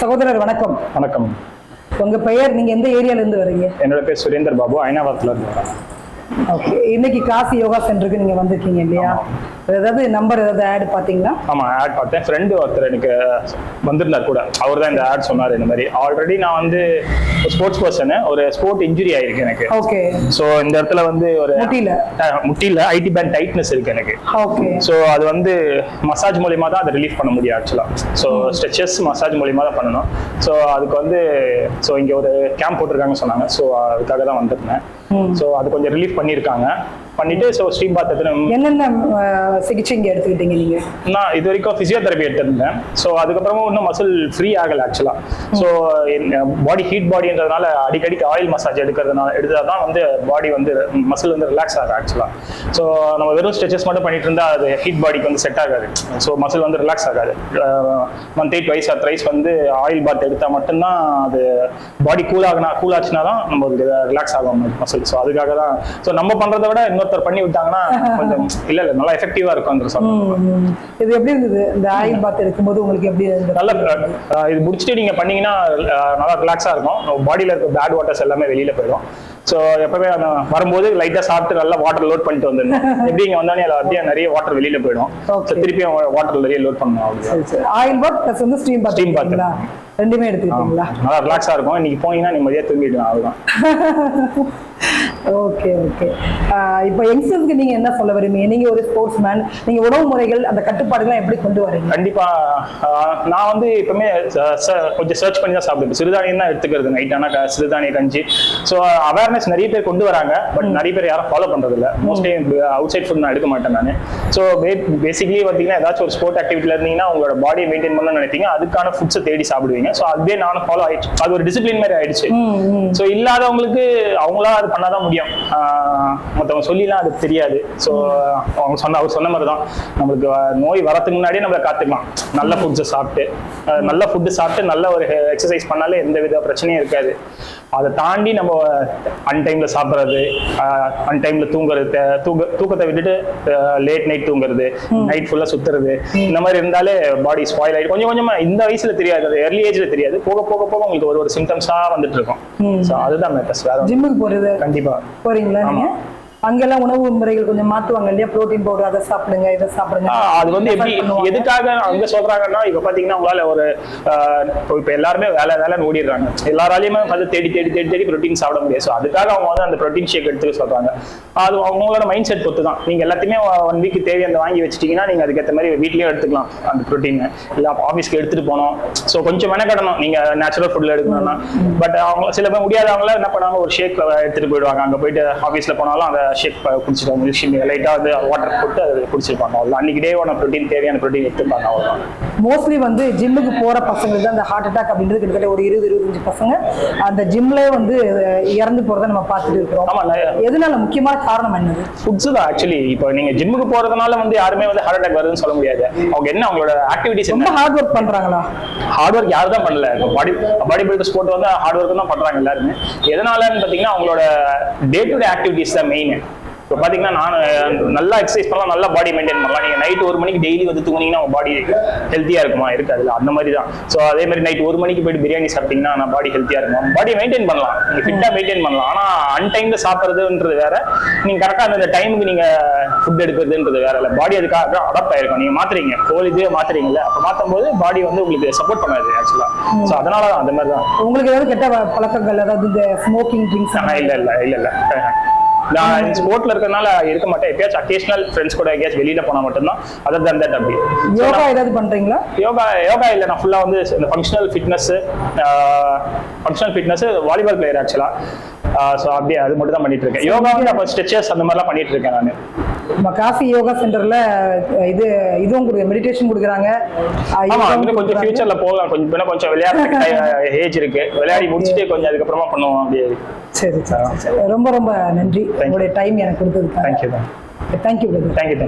சகோதரர் வணக்கம். வணக்கம். உங்க பெயர் நீங்க எந்த ஏரியால இருந்து வரீங்க? என்னோட பேர் சுரேந்தர் பாபு ஐநாவரத்துல இருந்து வரேன். ஓகே. இன்னைக்கு காசி யோகா சென்டருக்கு நீங்க வந்திருக்கீங்க இல்லையா? ஏதாவது நம்பர் ஏதாவது ஆட் பாத்தீங்களா ஆமா ஆட் பார்த்தேன். ஃப்ரெண்டு ஒருத்தர் எனக்கு வந்திருந்தார் கூட. அவர் தான் இந்த ஆட் சொன்னார் இந்த மாதிரி. ஆல்ரெடி நான் வந்து ஸ்போர்ட்ஸ் பர்சனு ஒரு ஸ்போர்ட் இன்ஜுரி ஆயிருக்கு எனக்கு. ஓகே ஸோ இந்த இடத்துல வந்து ஒரு முட்டியில அஹ், முட்டியில ஐடி பேண்ட் டைட்னஸ் இருக்கு எனக்கு. ஓகே ஸோ அது வந்து மசாஜ் மூலியமா தான் அதை ரிலீஃப் பண்ண முடியும் ஆக்சுவலாக ஸோ ஸ்ட்ரெச்சஸ் மசாஜ் மூலியமா தான் பண்ணணும். ஸோ அதுக்கு வந்து ஸோ இங்கே ஒரு கேம்ப் போட்டிருக்காங்கன்னு சொன்னாங்க. ஸோ அதுக்காக தான் வந்திருந்தேன். ஸோ அது கொஞ்சம் ரிலீஃப் பண்ணியிருக்காங்க. பண்ணிட்டு ஸோ பாத்தத்தில் என்னென்ன அஹ், சிகிச்சை இங்க எடுத்துக்கிட்டீங்க நீங்க? நான் இது வரைக்கும் ஃபிசியோதெரப்பி எடுத்திருந்தேன். ஸோ அதுக்கப்புறமும் இன்னும் மசில் ஃப்ரீ ஆகலை ஆக்சுவலாக ஸோ பாடி ஹீட் பாடின்றதுனால அடிக்கடிக்கு ஆயில் மசாஜ் எடுக்கிறதுனால எடுத்தால் தான் வந்து பாடி வந்து மசில் வந்து ரிலாக்ஸ் ஆகும் ஆக்சுவலாக ஸோ நம்ம வெறும் ஸ்ட்ரெச்சஸ் மட்டும் பண்ணிட்டு இருந்தால் அது ஹீட் பாடிக்கு வந்து செட் ஆகாது. ஸோ மசில் வந்து ரிலாக்ஸ் ஆகாது. Month eight wise or thrice வந்து ஆயில் பாத் எடுத்தால் மட்டும்தான் அது பாடி கூல் ஆகினா கூல் ஆச்சுன்னா தான் நம்மளுக்கு ரிலாக்ஸ் ஆகும் மசில் ஸோ அதுக்காக தான் ஸோ நம்ம பண்ணுறதை விட இன்னொருத்தர் பண்ணி விட்டாங்கன்னா கொஞ்சம் இல்லை இல்லை நல்லா எஃபெக்டிவாக இருக்கும் சொல்லுவாங்க ம், ம். இது எப்படி இருந்தது? இந்த ஆயில் பாத் எடுக்கும்போது உங்களுக்கு எப்படி நல்ல இது முடிச்சுட்டு நீங்க பண்ணீங்கன்னா நல்லா ரிலாக்ஸா இருக்கும். பாடியில இருக்க பேட் வாட்டர்ஸ் எல்லாமே வெளியில போயிடும். ஸோ எப்பவுமே அந்த வரும்போது லைட்டா சாப்பிட்டு நல்லா வாட்டர் லோட் பண்ணிட்டு வந்துடணும். எப்படி இங்க வந்தானே அப்படியே நிறைய வாட்டர் வெளியில போயிடும். So, திருப்பியும் வாட்டர் நிறைய லோட் பண்ணணும் ஆயில் பாத் ப்ளஸ் வந்து ஸ்டீம் பாத் bath. எடுத்துக்கிட்டீங்களா ரெண்டுமே எடுத்துக்கிட்டீங்களா நல்லா ரிலாக்ஸா இருக்கும். இன்னைக்கு போனீங்கன்னா நிம்மதியா தூங்கிடுவேன் அவ்வளவுதான். ஓகே ஓகே இப்போ யங்ஸ்டர்ஸ்க்கு நீங்க என்ன சொல்ல விரும்புறீங்க நீங்க ஒரு ஸ்போர்ட்ஸ் மேன் நீங்க உணவு முறைகள் அந்த கட்டுப்பாடுலாம் எப்படி கொண்டு வரீங்க? கண்டிப்பா. நான் வந்து எப்பவுமே கொஞ்சம் சர்ச் பண்ணி தான் சாப்பிடுவேன். சிறுதானியம் தான் எடுத்துக்கிறது. நைட் ஆனா சிறுதானிய கஞ்சி. ஸோ அவேர்னஸ் நிறைய பேர் கொண்டு வராங்க. பட் நிறைய பேர் யாரும் ஃபாலோ பண்றது இல்ல மோஸ்ட்லி அவுட் சைட் ஃபுட் நான் எடுக்க மாட்டேன் நான். ஸோ பேசிக்கலி பார்த்தீங்கன்னா ஏதாச்சும் ஒரு ஸ்போர்ட் ஆக்டிவிட்டியில் இருந்தீங்கன்னா உங்களோட பாடியை மெயின்டைன் பண்ணணும்னு நினைப்பீங்க. அதுக்கான ஃபுட்ஸை தேடி சாப்பிடுவீங்க. ஸோ அதுவே நானும் ஃபாலோ ஆயிடுச்சு. அது ஒரு டிசிப்ளின் மாதிரி ஆயிடுச்சு. ஸோ இல்லாதவங்களுக்கு அவங்களா அது பண்ணாதான் முடியும். ஆஹ் மத்தவங்க சொல்லிலாம் அது தெரியாது. ஸோ அவங்க சொன்ன அவர் சொன்ன மாதிரி தான் நம்மளுக்கு நோய் வரதுக்கு முன்னாடியே நம்மளை காத்துக்கலாம். நல்ல ஃபுட்ஸை சாப்பிட்டு நல்ல ஃபுட்டு சாப்பிட்டு நல்ல ஒரு எக்ஸசைஸ் பண்ணாலே எந்த வித பிரச்சனையும் இருக்காது. அதை தாண்டி நம்ம அன்டைம்ல சாப்பிட்றது அன்டைம்ல தூங்குறது தே- தூக்க தூக்கத்தை விட்டுட்டு லேட் நைட் தூங்குறது நைட் ஃபுல்லா சுத்துறது இந்த மாதிரி இருந்தாலே பாடி ஸ்பாயில் ஆயிடும். கொஞ்சம் கொஞ்சமா இந்த வயசுல தெரியாது அது early ஏஜ்ல தெரியாது. போக போக போக உங்களுக்கு ஒரு ஒரு சிம்டம்ஸா வந்துட்டு இருக்கும். ஸோ அதுதான் மேட்டர்ஸ் வேற ஜிம்முக்கு போறது. கண்டிப்பா. போறீங்களா நீங்க? அங்கெல்லாம் உணவு முறைகள் கொஞ்சம் மாத்துவாங்க இல்லையா? புரோட்டீன் பவுடர் அதை சாப்பிடுங்க இதை சாப்பிடுங்க. அது வந்து எப்படி. எதுக்காக அங்க சொல்றாங்கன்னா இப்ப பாத்தீங்கன்னா உங்களால ஒரு இப்ப எல்லாருமே வேலை வேலைன்னு ஓடிடுறாங்க. எல்லாராலையுமே வந்து தேடி தேடி தேடி தேடி ப்ரோட்டீன் சாப்பிட முடியாது. ஸோ அதுக்காக அவங்க வந்து அந்த ப்ரோட்டீன் ஷேக் எடுத்துக்க சொல்றாங்க. அது அவங்களோட மைண்ட் செட் பொறுத்து தான் நீங்க எல்லாத்தையுமே ஒன் வீக் தேவையானதை வாங்கி வச்சிட்டீங்கன்னா நீங்க அதுக்கேற்ற மாதிரி வீட்லயே எடுத்துக்கலாம் அந்த ப்ரோட்டீன் இல்ல ஆஃபீஸ்க்கு எடுத்துட்டு போனோம் ஸோ கொஞ்சம் மெனக்கடணும். நீங்க நேச்சுரல் ஃபுட்ல எடுக்கணும்னா. பட் அவங்க சில பேர் முடியாதவங்கள என்ன பண்ணுவாங்க? ஒரு ஷேக் எடுத்துட்டு போயிடுவாங்க. அங்க போயிட்டு ஆஃபீஸ்ல போனாலும் அந்த ஷேக் குடிச்சிட்டு மில்க் லைட்டா வந்து வாட்டர் போட்டு அது குடிச்சிருப்பாங்க. அவ்வளோ அன்னைக்கு டேவான ப்ரோட்டீன் தேவையான ப்ரோட்டீன் எடுத்துப்பாங்க அவ்வளோதான் மோஸ்ட்லி வந்து ஜிம்முக்கு போற பசங்களுக்கு தான் அந்த ஹார்ட் அட்டாக் அப்படின்றது கிட்டத்தட்ட ஒரு இருபது இருபத்தஞ்சு பசங்க அந்த ஜிம்ல வந்து இறந்து போறதை நம்ம பார்த்துட்டு இருக்கிறோம். ஆமா எதனால முக்கியமான காரணம் என்னது ஃபுட்ஸ் தான் ஆக்சுவலி இப்போ நீங்க ஜிம்முக்கு போறதுனால வந்து யாருமே வந்து ஹார்ட் அட்டாக் வருதுன்னு சொல்ல முடியாது. அவங்க என்ன அவங்களோட ஆக்டிவிட்டிஸ் ரொம்ப ஹார்ட் ஒர்க் பண்றாங்களா? ஹார்ட் ஒர்க் யாரும் தான் பண்ணல. பாடி பாடி பில்டர்ஸ் ஸ்போர்ட் வந்து ஹார்ட் ஒர்க் தான் பண்றாங்க எல்லாருமே. எதனாலன்னு பார்த்தீங்கன்னா அவங்களோட டே டு டே ஆக்டிவிட்டிஸ் தான் மெயின் இப்போ பார்த்தீங்கன்னா நான் நல்லா எக்ஸசைஸ் பண்ணலாம் நல்லா பாடி மெயின்டைன் பண்ணலாம். நீங்கள் நைட் ஒரு மணிக்கு டெய்லி வந்து தூங்குனீங்கன்னா உங்க பாடி ஹெல்த்தியாக இருக்குமா? இருக்காதுல்ல அந்த மாதிரி தான். ஸோ அதே மாதிரி நைட் ஒரு மணிக்கு போயிட்டு பிரியாணி சாப்பிட்டீங்கன்னா நான் பாடி ஹெல்த்தியாக இருக்கும். பாடி மெயின்டைன் பண்ணலாம். நீங்கள் ஃபிட்டாக மெயின்டைன் பண்ணலாம். ஆனால் அன்டைம்ல சாப்பிட்றதுன்றது வேற. நீங்கள் கரெக்டாக அந்த டைமுக்கு நீங்கள் ஃபுட் எடுக்கிறதுன்றது வேற இல்லை. பாடி அதுக்காக அடாப்ட் ஆயிருக்கும். நீங்கள் மாத்துறீங்க. கோல் இதுவே மாத்துறீங்கல்ல அப்போ மாற்றும் போது பாடி வந்து உங்களுக்கு சப்போர்ட் பண்ணாது ஆக்சுவலாக ஸோ அதனால தான் அந்த மாதிரி தான். உங்களுக்கு ஏதாவது கெட்ட பழக்கங்கள் அதாவது இந்த ஸ்மோக்கிங் ட்ரிங்க்ஸ் ஆனா இல்ல இல்ல இல்ல இல்ல. நான் ஸ்போர்ட்ல இருக்கறனால இருக்க மாட்டேன். எப்பயாச்சும் அக்கேஷனல் ஃப்ரெண்ட்ஸ் கூட எங்கேயாச்சும் வெளியில போனா மட்டும்தான். அதர் தன் தட் அப்படி யோகா ஏதாவது பண்றீங்களா? யோகா யோகா இல்ல. நான் ஃபுல்லா வந்து இந்த functional fitness functional fitness volleyball player ஆக்சுவலா ஸோ அப்படியே அது மட்டும் தான் பண்ணிட்டு இருக்கேன் யோகா வந்து அப்போ ஸ்ட்ரெச்சஸ் அந்த மாதிரிலாம் பண்ணிட்டு இருக்கேன் நான். நம்ம காசி யோகா சென்டர்ல இது இதுவும் கொடுக்குற மெடிடேஷன் கொடுக்குறாங்க. அஹ், ஆமா யோகாவும் இன்னும் கொஞ்சம். ஃபியூச்சர்ல போகலாம். கொஞ்சம் கொஞ்சம் விளையாடுறதுக்கு ஏஜ் இருக்கு. விளையாடி முடிச்சுட்டு கொஞ்சம் அதுக்கப்புறமா பண்ணுவோம் அப்படியே. சரி சரி ரொம்ப ரொம்ப நன்றி. உங்களுடைய டைம் எனக்கு கொடுத்ததுக்காக. Thank you thank you thank you thank you